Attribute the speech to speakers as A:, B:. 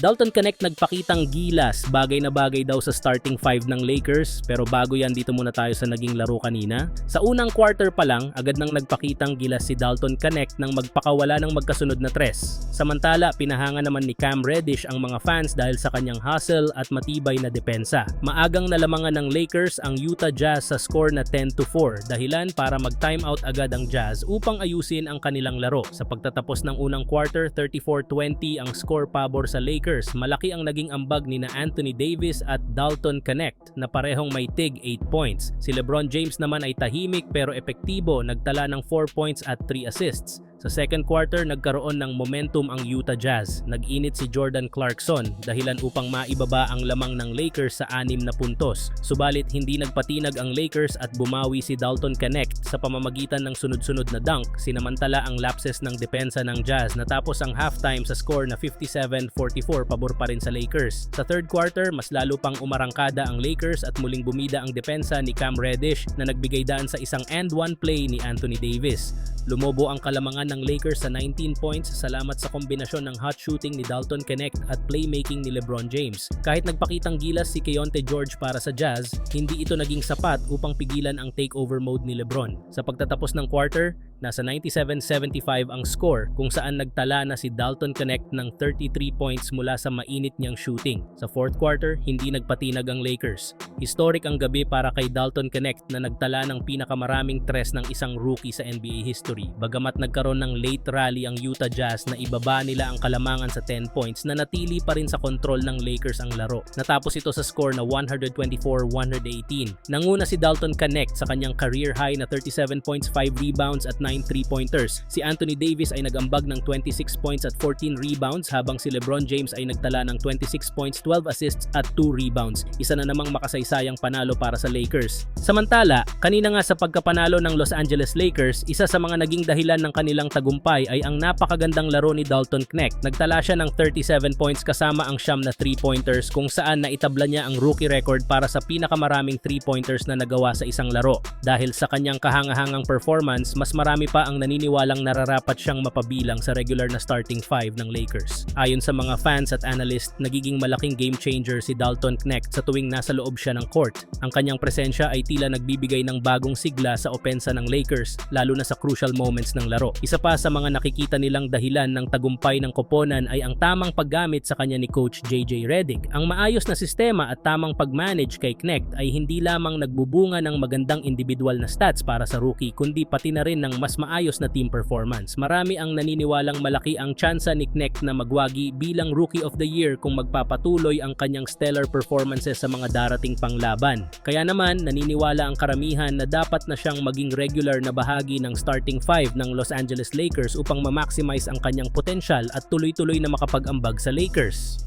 A: Dalton Connect nagpakitang gilas, bagay na bagay daw sa starting five ng Lakers pero bago yan dito muna tayo sa naging laro kanina. Sa unang quarter pa lang, agad nang nagpakitang gilas si Dalton Connect nang magpakawala ng magkasunod na tres. Samantala, pinahanga naman ni Cam Reddish ang mga fans dahil sa kanyang hustle at matibay na depensa. Maagang nalamangan ng Lakers ang Utah Jazz sa score na 10 to 4 dahilan para mag-timeout agad ang Jazz upang ayusin ang kanilang laro. Sa pagtatapos ng unang quarter, 34-20 ang score pabor sa Lakers. Malaki ang naging ambag ni na Anthony Davis at Dalton Connect na parehong may tig 8 points. Si LeBron James naman ay tahimik pero epektibo, nagtala ng 4 points at 3 assists. Sa second quarter, nagkaroon ng momentum ang Utah Jazz. Nag-init si Jordan Clarkson dahilan upang maibaba ang lamang ng Lakers sa anim na puntos. Subalit hindi nagpatinag ang Lakers at bumawi si Dalton Connect sa pamamagitan ng sunod-sunod na dunk. Sinamantala ang lapses ng depensa ng Jazz natapos ang halftime sa score na 57-44 pabor pa rin sa Lakers. Sa third quarter, mas lalo pang umarangkada ang Lakers at muling bumida ang depensa ni Cam Reddish na nagbigay daan sa isang and one play ni Anthony Davis. Lumobo ang kalamangan ng Lakers sa 19 points salamat sa kombinasyon ng hot shooting ni Dalton Connect at playmaking ni LeBron James. Kahit nagpakitang gilas si Keontae George para sa Jazz, hindi ito naging sapat upang pigilan ang takeover mode ni LeBron. Sa pagtatapos ng quarter, nasa 97-75 ang score kung saan nagtala na si Dalton Connect ng 33 points mula sa mainit niyang shooting. Sa fourth quarter, hindi nagpatinag ang Lakers. Historic ang gabi para kay Dalton Connect na nagtala ng pinakamaraming tres ng isang rookie sa NBA history. Bagamat nagkaroon ng late rally ang Utah Jazz na ibaba nila ang kalamangan sa 10 points na natili pa rin sa kontrol ng Lakers ang laro. Natapos ito sa score na 124-118. Nanguna si Dalton Connect sa kanyang career high na 37 points, 5 rebounds at 9 3-pointers. Si Anthony Davis ay nagambag ng 26 points at 14 rebounds habang si LeBron James ay nagtala ng 26 points, 12 assists at 2 rebounds. Isa na namang makasaysayang panalo para sa Lakers. Samantala, kanina nga sa pagkapanalo ng Los Angeles Lakers, isa sa mga naging dahilan ng kanilang tagumpay ay ang napakagandang laro ni Dalton Knecht. Nagtala siya ng 37 points kasama ang siyam na 3-pointers kung saan naitabla niya ang rookie record para sa pinakamaraming 3-pointers na nagawa sa isang laro. Dahil sa kanyang kahangahangang performance, mas marami pa ang naniniwalang nararapat siyang mapabilang sa regular na starting five ng Lakers. Ayon sa mga fans at analyst, nagiging malaking game changer si Dalton Knecht sa tuwing nasa loob siya ng court. Ang kanyang presensya ay tila nagbibigay ng bagong sigla sa opensa ng Lakers, lalo na sa crucial moments ng laro. Isa pa sa mga nakikita nilang dahilan ng tagumpay ng koponan ay ang tamang paggamit sa kanya ni Coach JJ Redick. Ang maayos na sistema at tamang pag-manage kay Knecht ay hindi lamang nagbubunga ng magandang individual na stats para sa rookie, kundi pati na rin ng mas maayos na team performance. Marami ang naniniwalang malaki ang tsansa ni Knecht na magwagi bilang Rookie of the Year kung magpapatuloy ang kanyang stellar performances sa mga darating pang laban. Kaya naman, naniniwala ang karamihan na dapat na siyang maging regular na bahagi ng starting five ng Los Angeles Lakers upang ma-maximize ang kanyang potensyal at tuloy-tuloy na makapag-ambag sa Lakers.